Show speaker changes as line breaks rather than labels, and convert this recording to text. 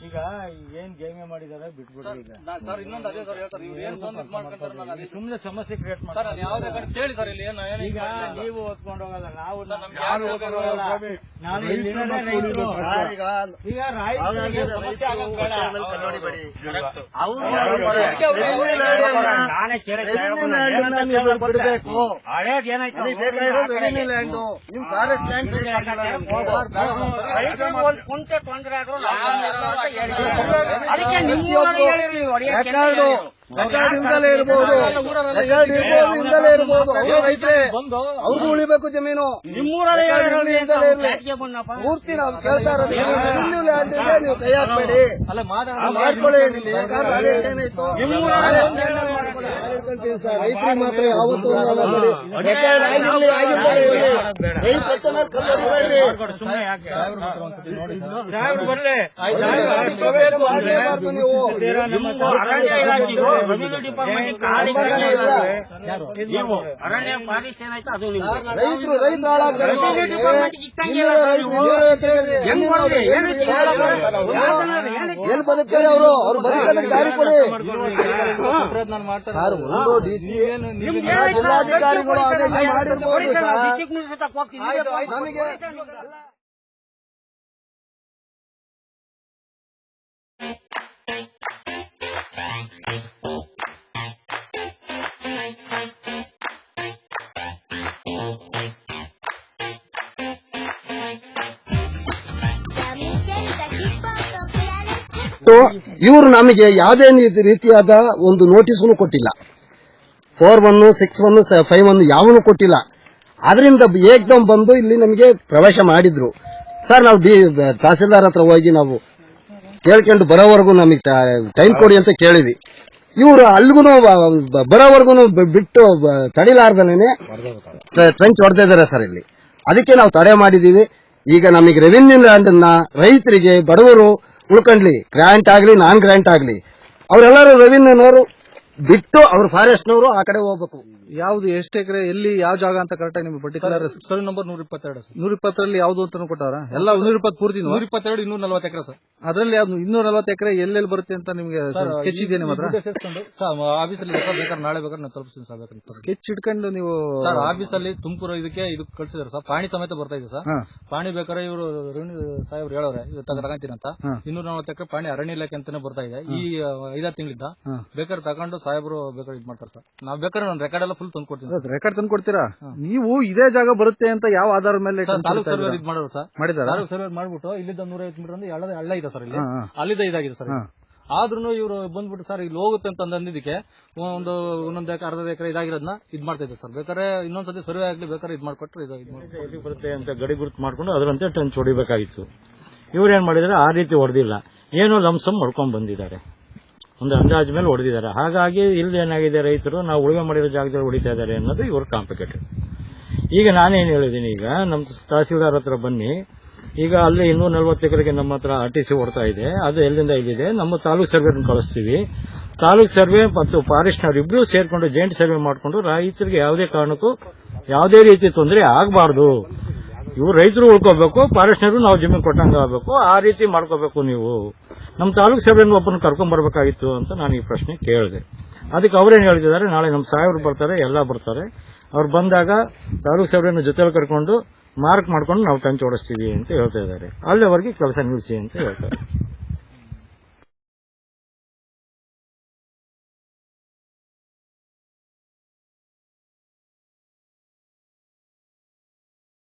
ಈಗ ಏನ್ ಗೇಮೆ ಮಾಡಿದಾರೆ ಬಿಟ್ಬಿಡ್ರಿ ಈಗ
ಸರ್ ಇನ್ನೊಂದು ಅದೇ ಸರ್ ಹೇಳ್ತಾರೆ ಇವ್ರು ಏನ್ ಬಂದು ಇದು ಮಾಡ್ಕೊಂತಾರೆ ನಾನು ಅದೇ
ಸುಮ್ನೆ ಸಮಸ್ಯೆ ಕ್ರಿಯೇಟ್
ಸರ್
ಮಾಡ್ತಾರೆ
ನಾನು ಯಾವ್ದೇ ಕಡೆ ಕೇಳಿ ಸರ್ ಇಲ್ಲಿ ಏನು ಏನು
ಈಗ ನೀವು ಓದ್ಕೊಂಡು ಹೋಗಲ್ಲ ನಾವು
ನಮ್ಗೆ
ಯಾರು
ಯಾರು
ಓದ್ಕೊಂಡು ಹೋಗಲ್ಲ ನಾನು ಇಲ್ಲಿರೋದೇ ರೈತರು. ಈಗ ರೈತರಿಗೆ ಸಮಸ್ಯೆ ಆಗೋದ್ ಬೇಡ. ನಾನೇ ಕೆರೆ
ಬಿಡಬೇಕು
ಹಳೇದ್ ಏನಾಯ್ತು
ನಿಮ್ ಫಾರೆಸ್ಟ್ ಲ್ಯಾಂಡ್
ರೈತರಿಗೆ ಒಂದ್ ಕುಂಟೆ ತೊಂದ್ರೆ ಆದ್ರೂ ನಾವು ಅದಕ್ಕೆ ನಿಮ್ಮೂರಲ್ಲಿ ಹೇಳಿರಿ, ಹೊಡೆಯಕ್ಕೆ
ರೆಕಾರ್ಡು ಇರ್ಬೋದು. ರೆಕಾರ್ಡ್ ಇರ್ಬೋದು ಇಂದಲೇ ಇರ್ಬೋದು. ಅವ್ರು ರೈತರೇ ಅವ್ರಿಗೂ ಉಳಿಬೇಕು ಜಮೀನು. ಪೂರ್ತಿ ನಾವು ಕೇಳ್ತಾ ಇರೋದು ನೀವು ಕೈ ಹಾಕ್ಬೇಡಿ ಮಾಡ್ಕೊಳ್ಳಿ ಏನಾಯ್ತು ರೈತರಿಗೆ ಮಾತ್ರ ಯಾವತ್ತೂ ರೆಕಾರ್ಡ್ ಆಗಿರ್ಲಿ, ಆಗಿರ್ತಾರೆ
ಬರ್ಲಿ.
ನೀವು.
ರೆವಿನ್ಯೂ ಡಿಪಾರ್ಟ್ಮೆಂಟ್ ಕಾಡಿ
ಸಂಬಂಧನೇ ಇಲ್ಲ.
ನೀವು ಅರಣ್ಯ ಫಾರೆಸ್ಟ್ ಏನಾಯ್ತು ಅದು ನಿಮ್ದು.
ರೈತರು ರೈತರು ಹಾಳಾಗ್ತಾರೆ.
ರೆವಿನ್ಯೂ ಡಿಪಾರ್ಟ್ಮೆಂಟ್ ಇಕ್ಕಂಗೆ ಇಲ್ಲ ನೀವು.
ಇನ್ನೂರ ಎಕರೆ
ಹೆಂಗ್ ಮಾಡ್ಲಿ? ಏನಕ್ಕೆ
ಹಾಳಾಗ್ತಾರೆ. ಎಲ್ಲಿ ಬದುಕ್ತಾರೆ ಅವರು ಅವ್ರು ಬದುಕಲಿಕ್ಕೆ ದಾರಿ ಕೊಡಿ
ನಾನು ಮಾಡ್ತಾರೆ.
ಸರ್, ಒಂದು ಜಿಲ್ಲಾಧಿಕಾರಿಗಳು ಮಾಡಿರ್ಬೋದು. ಸರ್. ನಮಗೆ ಇವರು ನಮಗೆ ಯಾವುದೇ ರೀತಿ- ರೀತಿಯಾದ ಒಂದು ನೋಟಿಸ್ನು ಕೊಟ್ಟಿಲ್ಲ. Four one six one five one ಯಾವನು ಕೊಟ್ಟಿಲ್ಲ. ಅದರಿಂದ ಏಕ್ದಮ್ ಬಂದು ಇಲ್ಲಿ ನಮಗೆ ಪ್ರವೇಶ ಮಾಡಿದ್ರು. ಸರ್, ನಾವು ತಹಸೀಲ್ದಾರ್ ಹತ್ರ ಹೋಗಿ ನಾವು ಕೇಳ್ಕೊಂಡು ಬರೋವರೆಗೂ ನಮಗೆ ಟೈಮ್ ಕೊಡಿ ಅಂತ ಕೇಳಿದ್ವಿ. ಇವರು ಅಲ್ಲಿಗೂ ಬರೋವರೆಗೂ ಬಿಟ್ಟು ತಡಿಲಾರ್ದನೇ ಟ್ರೆಂಚ್ ಹೊಡೆದಿದ್ದಾರೆ ಸರ್ ಇಲ್ಲಿ. ಅದಕ್ಕೆ ನಾವು ತಡೆ ಮಾಡಿದೀವಿ ಈಗ ನಮಗೆ ರೆವಿನ್ಯೂ ಲ್ಯಾಂಡ್ ರೈತರಿಗೆ ಬಡವರು ಉಳ್ಕೊಂಡ್ಲಿ. ಗ್ರಾಂಟ್ ಆಗ್ಲಿ ನಾನ್ ಗ್ರಾಂಟ್ ಆಗ್ಲಿ. ಅವರೆಲ್ಲರೂ ರೆವಿನ್ಯೂನವರು ಬಿಟ್ಟು ಅವ್ರ ಫಾರೆಸ್ಟ್ನವರು ಆ ಕಡೆ ಹೋಗ್ಬೇಕು.
ಯಾವ್ದು ಎಷ್ಟು ಎಕರೆ ಎಲ್ಲಿ ಯಾವ ಜಾಗ ಅಂತ ಕರೆಕ್ಟ್ ನಿಮ್ಗೆ ಪರ್ಟಿಕ್ಯುಲರ್
ಸರ್ ನಂಬರ್ ನೂರ ಇಪ್ಪತ್ತೆರಡು ಸರ್.
ನೂರ ಇಪ್ಪತ್ತರಲ್ಲಿ ಯಾವ್ದು ಅಂತ ಕೊಟ್ಟಾರ? ಎಲ್ಲ ನೂರ ಇಪ್ಪತ್ತು ಪೂರ್ತಿ
ನೂರ ಇಪ್ಪತ್ತೆರಡು ಇನ್ನೂರ ನಲ್ವತ್ತು ಎಕರೆ ಸರ್.
ಅದ್ರಲ್ಲಿ ಯಾವ್ದು ಇನ್ನೂರ ನಲ್ವತ್ತು ಎಕರೆ ಎಲ್ಲೆಲ್ಲಿ ಬರುತ್ತೆ ಅಂತ ನಿಮಗೆ ಸ್ಕೆಚ್ ಇದೆ ನಿಮ್ಮ ಹತ್ರ
ಆಫೀಸಲ್ಲಿ ಬೇಕಾದ್ರೆ ನಾಳೆ ಬೇಕಾದ್ರೆ ನಾನು ತಲುಪಿಸ್ತೀನಿ ಸರ್ ಬೇಕಾದ್ರೆ
ಸ್ಕೆಚ್ ಇಟ್ಕೊಂಡು ನೀವು
ಸರ್ ಆಫೀಸಲ್ಲಿ ತುಮಕೂರು ಇದಕ್ಕೆ ಇದು ಕಳ್ಸಿದಾರೆ ಸರ್. ಪಾಣಿ ಸಮೇತ ಬರ್ತಾ ಇದೆ ಸರ್. ಪಾಣಿ ಬೇಕಾದ್ರೆ ಇವರು ರೇಣು ಸಾಹೇಬ್ರು ಹೇಳೋರೆ ಇದು ತಗ ತಗೊಂತೀನಿ ಅಂತ. ಇನ್ನೂರ ನಲವತ್ತು ಎಕರೆ ಪಾಣಿ ಅರಣ್ಯ ಇಲಾಖೆ ಅಂತಾನೆ ಬರ್ತಾ ಇದೆ. ಈ ಐದಾರು ತಿಂಗಳಿಂದ ಬೇಕಾದ್ರೆ ತಗೊಂಡು ಸಾಹೇಬ್ರು ಬೇಕಾದ್ರೆ ಇದು ಮಾಡ್ತಾರೆ ಸರ್. ನಾವು ಬೇಕಾದ್ರೆ ನಾನು ರೆಕಾರ್ಡ್ ಎಲ್ಲ ಫುಲ್ ತಂದು ಕೊಡ್ತೀನಿ.
ರೆಕಾರ್ಡ್ ತಂದು ಕೊಡ್ತೀರಾ? ನೀವು ಇದೇ ಜಾಗ ಬರುತ್ತೆ ಅಂತ ಯಾವ ಆಧಾರದ ಮೇಲೆ
ತಾಲೂಕ್ ಸರ್ವೆ? ಇದು ಮಾಡೋರು ಸರ್.
ಮಾಡಿದ್ದಾರೆ?
ತಾಲೂಕ್ ಸರ್ವೆ ಮಾಡ್ಬಿಟ್ಟು ಇಲ್ಲಿದ್ದ ನೂರ ಐವತ್ತು ಮೀಟರ್ ಅಂದ್ರೆ ಹಳ್ಳ ಹಳ್ಳ ಇದೆ ಸರ್ ಇಲ್ಲಿ. ಅಲ್ಲಿದ್ದ ಇದಾಗಿದೆ ಸರ್. ಆದ್ರೂ ಇವರು ಬಂದ್ಬಿಟ್ಟು ಸರ್ ಇಲ್ಲಿ ಹೋಗುತ್ತೆ ಅಂತ ಅಂದಿದ್ದಕ್ಕೆ ಒಂದು ಒಂದೊಂದು ಎಕರೆ ಅರ್ಧ ಎಕರೆ ಇದಾಗಿರೋದನ್ನ ಇದ್ ಮಾಡ್ತಾ ಇದ್ದಾರೆ ಸರ್. ಬೇಕಾದ್ರೆ ಇನ್ನೊಂದ್ಸತಿ ಸರ್ವೆ ಆಗ್ಲಿ ಬೇಕಾದ್ರೆ ಇದ್ ಮಾಡ್ಕೊಟ್ರೆ ಇದು ಇದ್ ಮಾಡ್ಕೊಟ್ರೆ
ಎಲ್ಲಿ ಬರುತ್ತೆ ಅಂತ ಗಡಿ ಗುರುತು ಮಾಡ್ಕೊಂಡು ಅದರಂತೆ ಟೆನ್ಸ್ ಹೊಡಿಬೇಕಾಗಿತ್ತು. ಇವ್ರೇನ್ ಮಾಡಿದ್ರೆ? ಆ ರೀತಿ ಹೊಡೆದಿಲ್ಲ. ಏನೋ ಲಂಸಮ್ ಹೊಡ್ಕೊಂಡ್ ಬಂದಿದ್ದಾರೆ. ಒಂದು ಅಂದಾಜ್ ಮೇಲೆ ಹೊಡೆದಿದ್ದಾರೆ. ಹಾಗಾಗಿ ಇಲ್ಲಿ ಏನಾಗಿದೆ ರೈತರು, ನಾವು ಉಳುಮೆ ಮಾಡಿರೋ ಜಾಗದಲ್ಲಿ ಹೊಡಿತಾ ಇದ್ದಾರೆ ಅನ್ನೋದು ಇವ್ರ ಕಾಂಪ್ಲಿಕೇಟೆಡ್ ಈಗ ನಾನೇನು ಹೇಳಿದ್ದೀನಿ ಈಗ ನಮ್ಮ ತಹಸೀಲ್ದಾರ್ ಹತ್ರ ಬನ್ನಿ. ಈಗ ಅಲ್ಲಿ ಇನ್ನೂರ ನಲ್ವತ್ತು ಎಕರೆಗೆ ನಮ್ಮ ಹತ್ರ ಆರ್ ಟಿ ಸಿ ಹೊಡ್ತಾ ಇದೆ. ಅದು ಎಲ್ಲಿಂದ ಇಲ್ಲಿದೆ? ನಮ್ಮ ತಾಲೂಕು ಸರ್ವೆ ಕಳಿಸ್ತೀವಿ. ತಾಲೂಕ್ ಸರ್ವೆ ಮತ್ತು ಫಾರೆಸ್ಟ್ನವ್ರು ಇಬ್ಬರು ಸೇರಿಕೊಂಡು ಜಾಯಿಂಟ್ ಸರ್ವೆ ಮಾಡಿಕೊಂಡು ರೈತರಿಗೆ ಯಾವುದೇ ಕಾರಣಕ್ಕೂ ಯಾವುದೇ ರೀತಿ ತೊಂದರೆ ಆಗಬಾರ್ದು. ಇವ್ರು ರೈತರು ಉಳ್ಕೋಬೇಕು ಫಾರೆಸ್ಟ್ನರು ನಾವು ಜಮೀನು ಕೊಟ್ಟಂಗೆ ಆಗಬೇಕು, ಆ ರೀತಿ ಮಾಡ್ಕೋಬೇಕು ನೀವು. ನಮ್ಮ ತಾಲೂಕು ಸಭೆಯನ್ನು ಒಬ್ಬನ ಕರ್ಕೊಂಡ್ ಬರ್ಬೇಕಾಗಿತ್ತು ಅಂತ ನಾನು ಈ ಪ್ರಶ್ನೆ ಕೇಳಿದೆ. ಅದಕ್ಕೆ ಅವ್ರೇನು ಹೇಳ್ತಿದ್ದಾರೆ ನಾಳೆ ನಮ್ಮ ಸಾಹೇಬರು ಬರ್ತಾರೆ, ಎಲ್ಲ ಬರ್ತಾರೆ. ಅವ್ರು ಬಂದಾಗ ತಾಲೂಕು ಸಭೆಯನ್ನು ಜೊತೆಲಿ ಕರ್ಕೊಂಡು ಮಾರ್ಕ್ ಮಾಡ್ಕೊಂಡು ನಾವು ಟಂಚ್ ಓಡಿಸ್ತೀವಿ ಅಂತ ಹೇಳ್ತಾ ಇದ್ದಾರೆ. ಅಲ್ಲಿವರೆಗೆ ಕೆಲಸ ನಿಲ್ಲಿಸಿ ಅಂತ ಹೇಳ್ತಾರೆ.